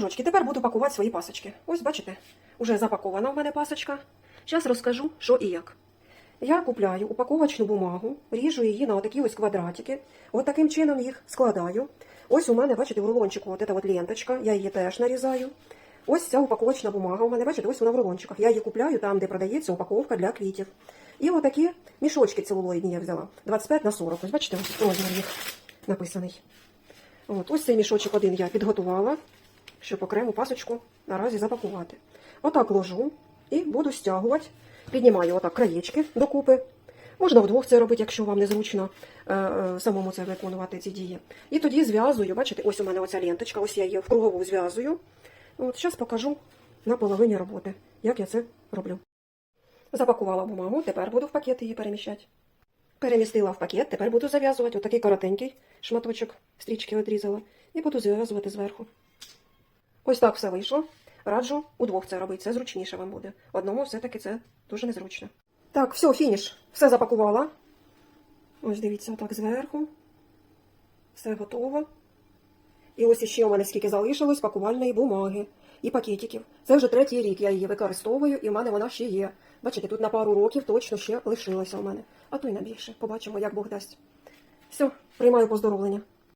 Дружочки, тепер буду пакувати свої пасочки. Ось, бачите, уже запакована в мене пасочка. Зараз розкажу, що і як. Я купляю упаковочну бумагу, ріжу її на отакі ось квадратики. От таким чином їх складаю. Ось у мене, бачите, в рулончику от эта от ленточка, я її теж нарізаю. Ось ця упаковочна бумага. У мене, бачите, ось вона в рулончиках. Я її купляю там, де продається упаковка для квітів. І отакі мішочки целулоїдні я взяла. 25 на 40. Ось бачите, ось розмір їх написаний. От, ось цей мішочок один я підготувала, щоб окрему пасочку наразі запакувати. Отак ложу і буду стягувати. Піднімаю отак краєчки докупи. Можна вдвох це робити, якщо вам незручно е, е, самому це виконувати ці дії. І тоді зв'язую, бачите, ось у мене оця ленточка, ось я її в кругову зв'язую. От зараз покажу на половині роботи, як я це роблю. Запакувала бумагу, тепер буду в пакет її переміщати. Перемістила в пакет, тепер буду зав'язувати отакий коротенький шматочок стрічки відрізала і буду зв'язувати зверху. Ось так все вийшло. Раджу удвох це робити, це зручніше вам буде. Одному все-таки це дуже незручно. Так, все, фініш. Все запакувала. Ось дивіться, отак зверху. Все готово. І ось іще у мене скільки залишилось пакувальної бумаги і пакетиків. Це вже третій рік я її використовую, і в мене вона ще є. Бачите, тут на пару років точно ще лишилося у мене. А то й на більше. Побачимо, як Бог дасть. Все, приймаю поздоровлення.